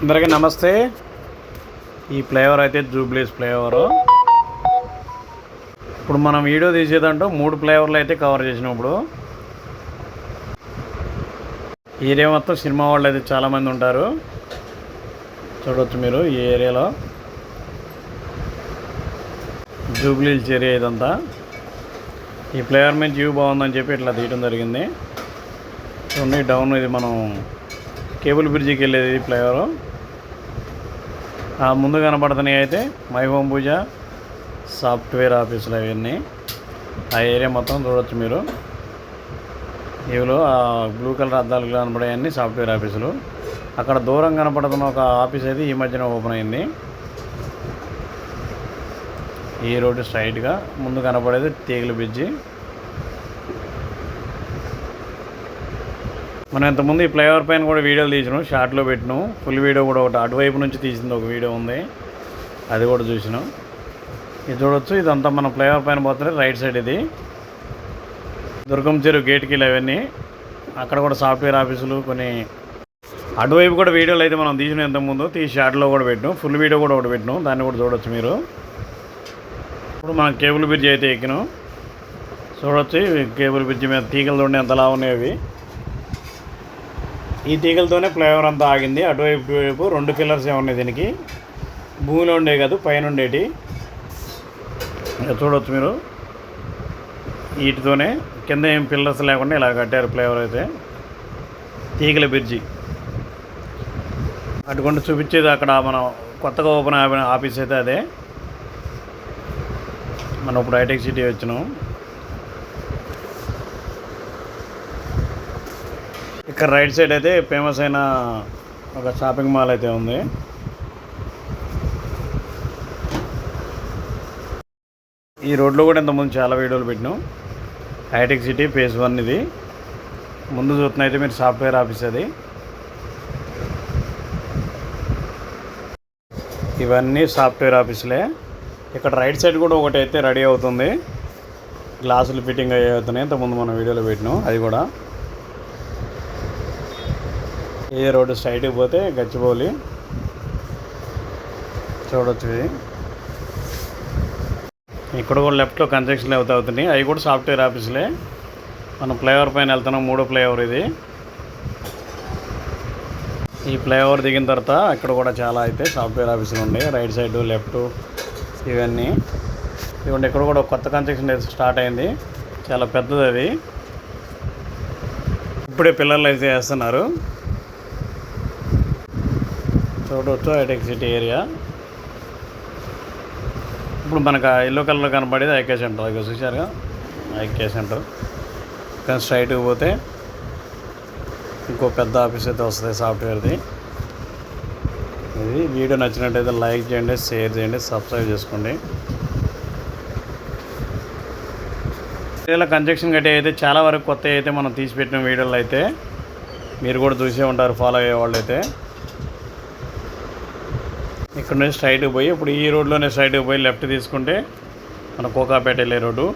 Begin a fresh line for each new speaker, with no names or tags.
అందరికీ నమస్తే. ఈ ఫ్లేవర్ అయితే జూబ్లీస్ ఫ్లేవరు. ఇప్పుడు మనం వీడియో తీసేదంటూ మూడు ఫ్లేవర్లు అయితే కవర్ చేసినాం ఇప్పుడు. ఏరియా మొత్తం సినిమా వాళ్ళు అయితే చాలామంది ఉంటారు. చూడవచ్చు మీరు ఈ ఏరియాలో. జూబ్లీల్స్ ఏరియా ఇదంతా. ఈ ఫ్లేవర్ మీద వ్యూ బాగుందని చెప్పి ఇట్లా తీయడం జరిగింది. చూడండి డౌన్ ఇది మనం కేబుల్ బ్రిడ్జికి వెళ్ళేది ఫ్లేవరు. ముందు కనపడుతున్నాయి అయితే మై హోమ్ పూజ సాఫ్ట్వేర్ ఆఫీసులు అవన్నీ. ఆ ఏరియా మొత్తం చూడవచ్చు మీరు. ఇవిలో ఆ బ్లూ కలర్ అద్దాలు కనపడేవన్నీ సాఫ్ట్వేర్ ఆఫీసులు. అక్కడ దూరం కనపడుతున్న ఒక ఆఫీస్ అయితే ఈ మధ్యన ఓపెన్ అయింది. ఈ రోడ్డు స్ట్రైట్గా ముందు కనపడేది తీగల బ్రిడ్జి. మనం ఇంతకుముందు ఈ ఫ్లైఓవర్ పైన కూడా వీడియోలు తీసినాం షార్ట్లో పెట్టినాం. ఫుల్ వీడియో కూడా ఒకటి అటువైపు నుంచి తీసింది ఒక వీడియో ఉంది. అది కూడా చూసినాం. ఇది చూడొచ్చు ఇదంతా మన ఫ్లైఓవర్ పైన పోతుంది రైట్ సైడ్ ఇది. దుర్గం చెరువు గేట్కి వెళ్ళి అవన్నీ అక్కడ కూడా సాఫ్ట్వేర్ ఆఫీసులు కొన్ని అటువైపు కూడా వీడియోలు అయితే మనం తీసిన ఇంతకుముందు. తీసి షార్ట్లో కూడా పెట్టినాం. ఫుల్ వీడియో కూడా ఒకటి పెట్టినాం. దాన్ని కూడా చూడొచ్చు మీరు. ఇప్పుడు మనం కేబుల్ బ్రిడ్జ్ అయితే ఎక్కినాం. చూడొచ్చు కేబుల్ బ్రిడ్జ్ మీద తీగలు ఉండే ఎంతలా ఉన్నాయి అవి. ఈ తీగలతోనే ఫ్లైఓవర్ అంతా ఆగింది. అటువైపు ఇటువైపు రెండు పిల్లర్స్ ఉన్నాయి దీనికి. భూమిలో ఉండే కాదు పైన ఉండేటి. చూడవచ్చు మీరు. వీటితోనే కింద ఏం పిల్లర్స్ లేకుండా ఇలా కట్టారు ఫ్లైఓవర్ అయితే. తీగల బ్రిడ్జి. అటువంటి చూపించేది అక్కడ మనం కొత్తగా ఓపెన్ ఆఫీస్ అయితే అదే. మనం ఇప్పుడు హైటెక్ సిటీ వచ్చినాం. ఇక్కడ రైట్ సైడ్ అయితే ఫేమస్ అయిన ఒక షాపింగ్ మాల్ అయితే ఉంది. ఈ రోడ్లో కూడా ఇంతకుముందు చాలా వీడియోలు పెట్టినాం. హైటెక్ సిటీ ఫేజ్ వన్ ఇది. ముందు చూస్తున్న అయితే మీరు సాఫ్ట్వేర్ ఆఫీస్ అది. ఇవన్నీ సాఫ్ట్వేర్ ఆఫీసులే. ఇక్కడ రైట్ సైడ్ కూడా ఒకటి అయితే రెడీ అవుతుంది. గ్లాసులు ఫిట్టింగ్ అయ్యి అవుతున్నాయి ఇంతకుముందు మనం వీడియోలో పెట్టినాం. అది కూడా. ఏ రోడ్డు స్ట్రైట్కి పోతే గచ్చిబౌలి. చూడొచ్చు ఇది. ఇక్కడ కూడా లెఫ్ట్లో కన్స్ట్రక్షన్ అవుతా అవుతున్నాయి. అవి కూడా సాఫ్ట్వేర్ ఆఫీసులే. మనం ఫ్లైఓవర్ పైన వెళ్తున్నాం. మూడో ఫ్లైఓవర్ ఇది. ఈ ఫ్లైఓవర్ దిగిన తర్వాత ఇక్కడ కూడా చాలా అయితే సాఫ్ట్వేర్ ఆఫీసులు ఉన్నాయి. రైట్ సైడ్ లెఫ్ట్ ఇవన్నీ. ఇవ్వండి ఇక్కడ కూడా కొత్త కన్స్ట్రక్షన్ అయితే స్టార్ట్ అయింది. చాలా పెద్దది అది. ఇప్పుడే పిల్లలు అయితే వేస్తున్నారు చూడవచ్చు ఐటెక్ సిటీ ఏరియా. ఇప్పుడు మనకు ఎల్లో కలర్ కనపడేది ఐకే సెంటర్. ఇక చూసారుగా ఐకే సెంటర్. కానీ స్ట్రైట్కి పోతే ఇంకో పెద్ద ఆఫీస్ అయితే వస్తుంది సాఫ్ట్వేర్ది. ఇది వీడియో నచ్చినట్టయితే లైక్ చేయండి షేర్ చేయండి సబ్స్క్రైబ్ చేసుకోండి. ఇలా కన్స్ట్రక్షన్ కట్టి అయితే చాలా వరకు కొత్త అయితే మనం తీసిపెట్టిన వీడియోలు అయితే మీరు కూడా చూసే ఉంటారు ఫాలో అయ్యే వాళ్ళు అయితే ఇక్కడ నుంచి స్ట్రైట్కి పోయి ఇప్పుడు ఈ రోడ్లోనే స్ట్రైట్కి పోయి లెఫ్ట్ తీసుకుంటే మన కోకాపేట వెళ్ళే రోడ్డు.